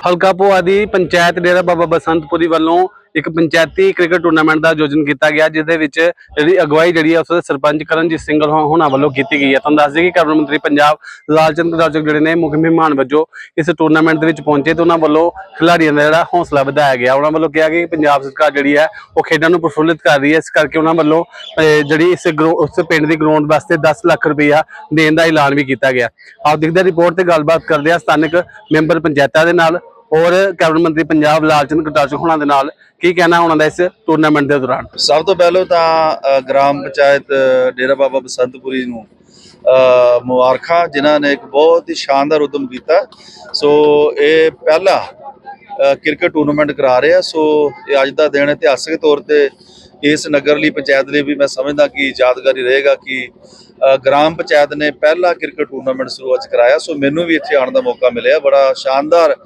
ਹਲਕਾ ਪੋਆ ਦੀ ਪੰਚਾਇਤ ਡੇਰਾ ਬਾਬਾ ਬਸੰਤਪੁਰੀ ਵੱਲੋਂ ਇੱਕ ਪੰਚਾਇਤੀ ਕ੍ਰਿਕਟ ਟੂਰਨਾਮੈਂਟ ਦਾ ਆਯੋਜਨ ਕੀਤਾ ਗਿਆ ਜਿਸ ਦੇ ਵਿੱਚ ਜਿਹੜੀ ਅਗਵਾਈ ਜਿਹੜੀ ਹੈ ਉਸ ਦੇ ਸਰਪੰਚ ਕਰਨਜੀਤ ਸਿੰਘ ਹੋਣਾ ਵੱਲੋਂ ਕੀਤੀ ਗਈ ਹੈ ਤੁਹਾਨੂੰ ਦੱਸ ਦਈਏ ਕਿ ਕੈਬਨਿਟ ਮੰਤਰੀ ਪੰਜਾਬ ਲਾਲਚੰਦ ਕਟਾਰਚਕ ਜਿਹੜੇ ਨੇ ਮੁੱਖ ਮਹਿਮਾਨ ਵਜੋਂ ਇਸ ਟੂਰਨਾਮੈਂਟ ਦੇ ਵਿੱਚ ਪਹੁੰਚੇ ਤੇ ਉਹਨਾਂ ਵੱਲੋਂ ਖਿਡਾਰੀਆਂ ਦਾ ਜਿਹੜਾ ਹੌਸਲਾ ਵਧਾਇਆ ਗਿਆ। ਉਹਨਾਂ ਵੱਲੋਂ ਕਿਹਾ ਗਿਆ ਕਿ ਪੰਜਾਬ ਸਰਕਾਰ ਜਿਹੜੀ ਹੈ ਉਹ ਖੇਡਾਂ ਨੂੰ ਪ੍ਰਫੁੱਲਿਤ ਕਰ ਰਹੀ ਹੈ ਇਸ ਕਰਕੇ ਉਹਨਾਂ ਵੱਲੋਂ ਅਹ, ਜਿਹੜੀ ਇਸ ਗਰਾਊ- ਉਸ ਪਿੰਡ ਦੀ ਗਰਾਊਂਡ ਵਾਸਤੇ 10 ਲੱਖ ਰੁਪਇਆ ਦੇਣ ਦਾ ਐਲਾਨ ਵੀ ਕੀਤਾ ਗਿਆ। ਆਪ ਦੇਖਦੇ ਰਿਪੋਰਟ ਤੇ ਗੱਲਬਾਤ ਕਰਦੇ ਆ ਸਥਾਨਕ ਮੈਂਬਰ ਪੰਚਾਇਤਾਂ ਦੇ ਨਾਲ। ਔਰ ਕੈਬਨਿਟ ਮੰਤਰੀ ਪੰਜਾਬ ਲਾਲਚੰਦ ਕਟਾਰਚਕ ਹੋਣਾ ਦੇ ਨਾਲ ਕੀ ਕਹਿਣਾ ਉਹਨਾਂ ਦਾ ਇਸ ਟੂਰਨਾਮੈਂਟ ਦੇ ਦੌਰਾਨ? ਸਭ ਤੋਂ ਪਹਿਲਾਂ ਤਾਂ ਗ੍ਰਾਮ ਪੰਚਾਇਤ ਡੇਰਾ ਬਾਬਾ ਬਸੰਤਪੁਰੀ ਨੂੰ ਮੁਬਾਰਕਾਂ, ਜਿਨ੍ਹਾਂ ਨੇ ਇੱਕ ਬਹੁਤ ਹੀ ਸ਼ਾਨਦਾਰ ਉਦਮ ਕੀਤਾ। ਸੋ ਇਹ ਪਹਿਲਾ ਕ੍ਰਿਕਟ ਟੂਰਨਾਮੈਂਟ ਕਰਾ ਰਹੇ ਆ। ਸੋ ਇਹ ਅੱਜ ਦਾ ਦਿਨ ਇਤਿਹਾਸਕ ਤੌਰ ਤੇ ਇਸ ਨਗਰ ਲਈ ਪੰਚਾਇਤ ਲਈ ਵੀ ਮੈਂ ਸਮਝਦਾ ਕਿ ਯਾਦਗਾਰੀ ਰਹੇਗਾ ਕਿ ਗ੍ਰਾਮ ਪੰਚਾਇਤ ਨੇ ਪਹਿਲਾ ਕ੍ਰਿਕਟ ਟੂਰਨਾਮੈਂਟ ਸ਼ੁਰੂਆਤ 'ਚ ਕਰਾਇਆ, ਸੋ ਮੈਨੂੰ ਵੀ ਇੱਥੇ ਆਉਣ ਦਾ ਮੌਕਾ ਮਿਲਿਆ, ਬੜਾ ਸ਼ਾਨਦਾਰ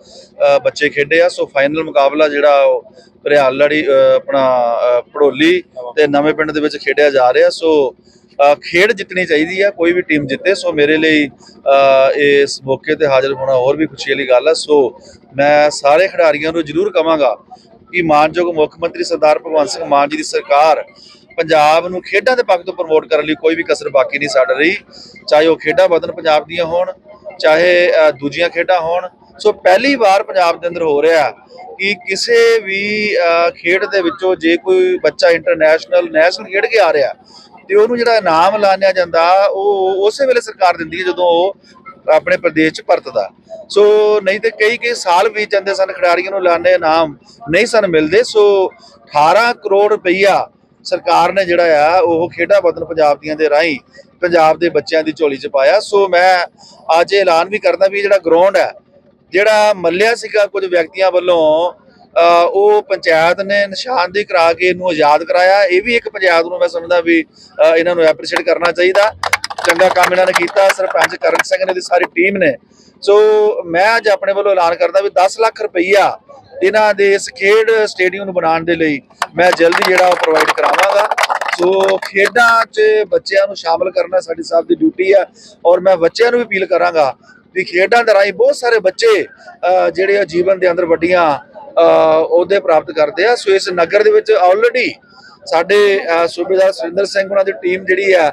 ਬੱਚੇ ਖੇਡੇ ਆ, ਸੋ ਫਾਈਨਲ ਮੁਕਾਬਲਾ ਜਿਹੜਾ ਉਹ ਰਿਆਲ ਲੜੀ ਆਪਣਾ ਪੜੋਲੀ ਭੜੋਲੀ ਤੇ ਨਵੇਂ ਪਿੰਡ ਦੇ ਵਿੱਚ ਖੇਡਿਆ ਜਾ ਰਿਹਾ, ਸੋ ਖੇਡ ਜਿੱਤਣੀ ਚਾਹੀਦੀ ਆ, ਕੋਈ ਵੀ ਟੀਮ ਜਿੱਤੇ, ਸੋ ਮੇਰੇ ਲਈ ਇਸ ਮੌਕੇ ਤੇ ਹਾਜ਼ਰ ਹੋਣਾ ਹੋਰ ਵੀ ਖੁਸ਼ੀ ਵਾਲੀ ਗੱਲ ਹੈ ਸੋ ਮੈਂ ਸਾਰੇ ਖਿਡਾਰੀਆਂ ਨੂੰ ਜ਼ਰੂਰ ਕਹਾਂਗਾ ਕਿ ਮਾਨਯੋਗ ਮੁੱਖ ਮੰਤਰੀ ਸਰਦਾਰ ਭਗਵੰਤ ਸਿੰਘ ਮਾਨ ਜੀ ਦੀ ਸਰਕਾਰ ਪੰਜਾਬ ਨੂੰ ਖੇਡਾਂ ਦੇ ਪੱਖ ਤੋਂ ਪ੍ਰਮੋਟ ਕਰਨ ਲਈ ਕੋਈ ਵੀ ਕਸਰ ਬਾਕੀ ਨਹੀਂ ਛੱਡ ਰਹੀ। ਚਾਹੇ ਉਹ ਖੇਡਾਂ ਵਤਨ ਪੰਜਾਬ ਦੀਆਂ ਹੋਣ ਚਾਹੇ ਦੂਜੀਆਂ ਖੇਡਾਂ ਹੋਣ। ਸੋ ਪਹਿਲੀ ਵਾਰ ਪੰਜਾਬ ਦੇ ਅੰਦਰ ਹੋ ਰਿਹਾ ਕਿ ਕਿਸੇ ਵੀ ਅ, ਖੇਡ ਦੇ ਵਿੱਚੋਂ ਜੇ ਕੋਈ ਬੱਚਾ ਇੰਟਰਨੈਸ਼ਨਲ ਨੈਸ਼ਨਲ ਖੇਡ ਕੇ ਆ ਰਿਹਾ ਤੇ ਉਹਨੂੰ ਜਿਹੜਾ ਇਨਾਮ ਲਾਣਿਆ ਜਾਂਦਾ ਉਹ ਉਸੇ ਵੇਲੇ ਸਰਕਾਰ ਦਿੰਦੀ ਹੈ ਜਦੋਂ ਉਹ ਆਪਣੇ ਪ੍ਰਦੇਸ਼ ਚ ਪਰਤਦਾ। ਸੋ ਨਹੀਂ ਤੇ ਕਈ ਕਈ ਸਾਲ ਵੀ ਜਾਂਦੇ ਸਨ, ਖਿਡਾਰੀਆਂ ਨੂੰ ਲਾਣੇ ਇਨਾਮ ਨਹੀਂ ਸਨ ਮਿਲਦੇ। ਸੋ 18 ਕਰੋੜ ਰੁਪਈਆ ਸਰਕਾਰ ਨੇ ਜਿਹੜਾ ਆ, ਉਹ ਖੇਡਾਂ ਬਦਨ ਪੰਜਾਬ ਦੀਆਂ ਦੇ ਰਾਹੀਂ ਪੰਜਾਬ ਦੇ ਬੱਚਿਆਂ ਦੀ ਝੋਲੀ ਚ ਪਾਇਆ। ਸੋ ਮੈਂ ਅੱਜ ਇਹ ਐਲਾਨ ਵੀ ਕਰਦਾ ਵੀ ਇਹ ਜਿਹੜਾ ਗਰਾਊਂਡ ਹੈ, ਜਿਹੜਾ ਮੱਲਿਆ ਸੀਗਾ ਕੁਝ ਵਿਅਕਤੀਆਂ ਵੱਲੋਂ ਉਹ ਪੰਚਾਇਤ ਨੇ ਨਿਸ਼ਾਨਦੇਹੀ ਕਰਾ ਕੇ ਇਹਨੂੰ ਆਜ਼ਾਦ ਕਰਾਇਆ। ਇਹ ਵੀ ਇੱਕ ਪੰਚਾਇਤ ਨੂੰ ਮੈਂ ਸਮਝਦਾ ਵੀ ਇਹਨਾਂ ਨੂੰ ਐਪਰੀਸ਼ੀਏਟ ਕਰਨਾ ਚਾਹੀਦਾ। ਚੰਗਾ ਕੰਮ ਇਹਨਾਂ ਨੇ ਕੀਤਾ ਸਰਪੰਚ ਕਰਨ ਸਿੰਘ ਨੇ ਦੀ ਸਾਰੀ ਟੀਮ ਨੇ। ਸੋ ਮੈਂ ਅੱਜ ਆਪਣੇ ਵੱਲੋਂ ਐਲਾਨ ਕਰਦਾ ਵੀ 10 ਲੱਖ ਰੁਪਈਆ ਇਹਨਾਂ ਦੇ ਇਸ ਖੇਡ ਸਟੇਡੀਅਮ ਨੂੰ ਬਣਾਉਣ ਦੇ ਲਈ ਮੈਂ ਜਲਦੀ ਜਿਹੜਾ ਉਹ ਪ੍ਰੋਵਾਈਡ ਕਰਾਵਾਂਗਾ। ਸੋ ਖੇਡਾਂ 'ਚ ਬੱਚਿਆਂ ਨੂੰ ਸ਼ਾਮਲ ਕਰਨਾ ਸਾਡੀ ਸਭ ਦੀ ਡਿਊਟੀ ਆ ਔਰ ਮੈਂ ਬੱਚਿਆਂ ਨੂੰ ਵੀ ਅਪੀਲ ਕਰਾਂਗਾ ਵੀ ਖੇਡਾਂ ਦੇ ਰਾਹੀਂ ਬਹੁਤ ਸਾਰੇ ਬੱਚੇ ਜਿਹੜੇ ਆ ਜੀਵਨ ਦੇ ਅੰਦਰ ਵੱਡੀਆਂ ਅ, ਅਹੁਦੇ ਪ੍ਰਾਪਤ ਕਰਦੇ ਆ। ਸੋ ਇਸ ਨਗਰ ਦੇ ਵਿੱਚ ਆਲਰੇਡੀ ਸਾਡੇ ਸੂਬੇਦਾਰ ਸੁਰਿੰਦਰ ਸਿੰਘ ਉਹਨਾਂ ਦੀ ਟੀਮ ਜਿਹੜੀ ਆ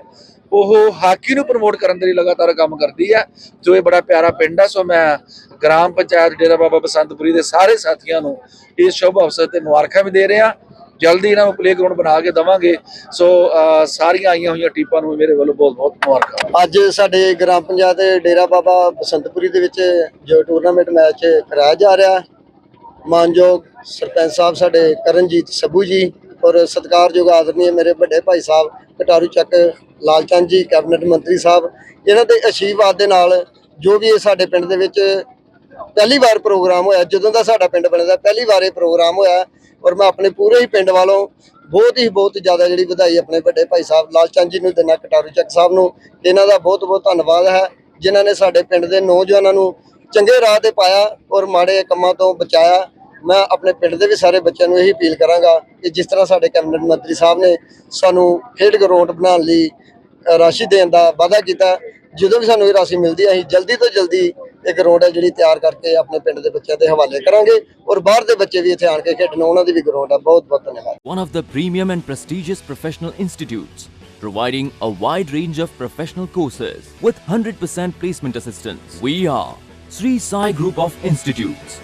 ਉਹ ਹਾਕੀ ਨੂੰ ਪ੍ਰਮੋਟ ਕਰਨ ਦੇ ਲਈ ਲਗਾਤਾਰ ਕੰਮ ਕਰਦੀ ਹੈ, ਜੋ ਇਹ ਬੜਾ ਪਿਆਰਾ ਪਿੰਡ ਹੈ, ਸੋ ਮੈਂ ਗ੍ਰਾਮ ਪੰਚਾਇਤ ਡੇਰਾ ਬਾਬਾ ਬਸੰਤਪੁਰੀ ਦੇ ਸਾਰੇ ਸਾਥੀਆਂ ਨੂੰ ਇਸ ਸ਼ੁਭ ਅਵਸਰ ਤੇ ਮੁਬਾਰਕਾਂ ਵੀ ਦੇ ਰਿਹਾ। ਜਲਦੀ ਇਹਨਾਂ ਨੂੰ ਪਲੇਗਰਾਉਂਡ ਬਣਾ ਕੇ ਦਵਾਂਗੇ। ਸੋ ਸਾਰੀਆਂ ਆਈਆਂ ਹੋਈਆਂ ਟੀਪਾਂ ਨੂੰ ਮੇਰੇ ਵੱਲੋਂ ਬਹੁਤ ਬਹੁਤ ਮੁਬਾਰਕਾਂ। ਅੱਜ ਸਾਡੇ ਗ੍ਰਾਮ ਪੰਚਾਇਤ ਡੇਰਾ ਬਾਬਾ ਬਸੰਤਪੁਰੀ ਦੇ ਵਿੱਚ ਜੋ ਟੂਰਨਾਮੈਂਟ ਮੈਚ ਕਰਾਇਆ ਜਾ ਰਿਹਾ ਮਾਨਯੋਗ ਸਰਪੰਚ ਸਾਹਿਬ, ਸਾਡੇ ਕਰਨਜੀਤ ਸੱਭੂ ਜੀ। ਔਰ ਸਤਿਕਾਰਯੋਗ ਆਦਰਨੀ ਮੇਰੇ ਵੱਡੇ ਭਾਈ ਸਾਹਿਬ, ਕਟਾਰੂ ਚੱਕ, ਲਾਲਚੰਦ ਜੀ, ਕੈਬਨਿਟ ਮੰਤਰੀ ਸਾਹਿਬ, ਇਹਨਾਂ ਦੇ ਅਸ਼ੀਰਵਾਦ ਦੇ ਨਾਲ ਜੋ ਵੀ ਇਹ ਸਾਡੇ ਪਿੰਡ ਦੇ ਵਿੱਚ ਪਹਿਲੀ ਵਾਰ ਪ੍ਰੋਗਰਾਮ ਹੋਇਆ, ਜਦੋਂ ਦਾ ਸਾਡਾ ਪਿੰਡ ਬਣਦਾ, ਪਹਿਲੀ ਵਾਰ ਇਹ ਪ੍ਰੋਗਰਾਮ ਹੋਇਆ ਔਰ ਮੈਂ ਆਪਣੇ ਪੂਰੇ ਹੀ ਪਿੰਡ ਵੱਲੋਂ ਬਹੁਤ ਹੀ ਬਹੁਤ ਜ਼ਿਆਦਾ ਜਿਹੜੀ ਵਧਾਈ ਆਪਣੇ ਵੱਡੇ ਭਾਈ ਸਾਹਿਬ, ਲਾਲਚੰਦ ਜੀ ਨੂੰ ਦਿਨਾ ਕਟਾਰੂ ਚੱਕ ਸਾਹਿਬ ਨੂੰ, ਇਹਨਾਂ ਦਾ ਬਹੁਤ ਬਹੁਤ ਧੰਨਵਾਦ ਹੈ, ਜਿਨ੍ਹਾਂ ਨੇ ਸਾਡੇ ਪਿੰਡ ਦੇ ਨੌਜਵਾਨਾਂ ਨੂੰ ਚੰਗੇ ਰਾਹ ਤੇ ਪਾਇਆ ਔਰ ਮਾੜੇ ਕੰਮਾਂ ਤੋਂ ਬਚਾਇਆ। ਮੈਂ ਆਪਣੇ ਪਿੰਡ ਦੇ ਵੀ ਸਾਰੇ ਬੱਚਿਆਂ ਨੂੰ ਇਹੀ ਅਪੀਲ ਕਰਾਂਗਾ ਕਿ ਜਿਸ ਤਰ੍ਹਾਂ ਸਾਡੇ ਕੈਬਨਿਟ ਮੰਤਰੀ ਸਾਹਿਬ ਨੇ ਸਾਨੂੰ ਖੇਡ ਗਰਾਊਂਡ ਬਣਾਉਣ ਲਈ ਰਾਸ਼ੀ ਦੇਣ ਦਾ ਵਾਅਦਾ ਕੀਤਾ ਜਦੋਂ ਵੀ ਸਾਨੂੰ ਇਹ ਰਾਸ਼ੀ ਮਿਲਦੀ ਹੈ ਅਸੀਂ ਜਲਦੀ ਤੋਂ ਜਲਦੀ ਇਹ ਗਰਾਊਂਡ ਹੈ ਜਿਹੜੀ ਤਿਆਰ ਕਰਕੇ ਆਪਣੇ ਪਿੰਡ ਦੇ ਬੱਚਿਆਂ ਦੇ ਹਵਾਲੇ ਕਰਾਂਗੇ ਔਰ ਬਾਹਰ ਦੇ ਬੱਚੇ ਵੀ ਇੱਥੇ ਆਣ ਕੇ ਖੇਡਣ ਉਹਨਾਂ ਦੀ ਵੀ ਗਰਾਊਂਡ ਹੈ। ਬਹੁਤ ਬਹੁਤ ਧੰਨਵਾਦ। One of the premium and prestigious professional institutes, providing a wide range of professional courses with 100% placement assistance. We are Sri Sai Group of Institutes,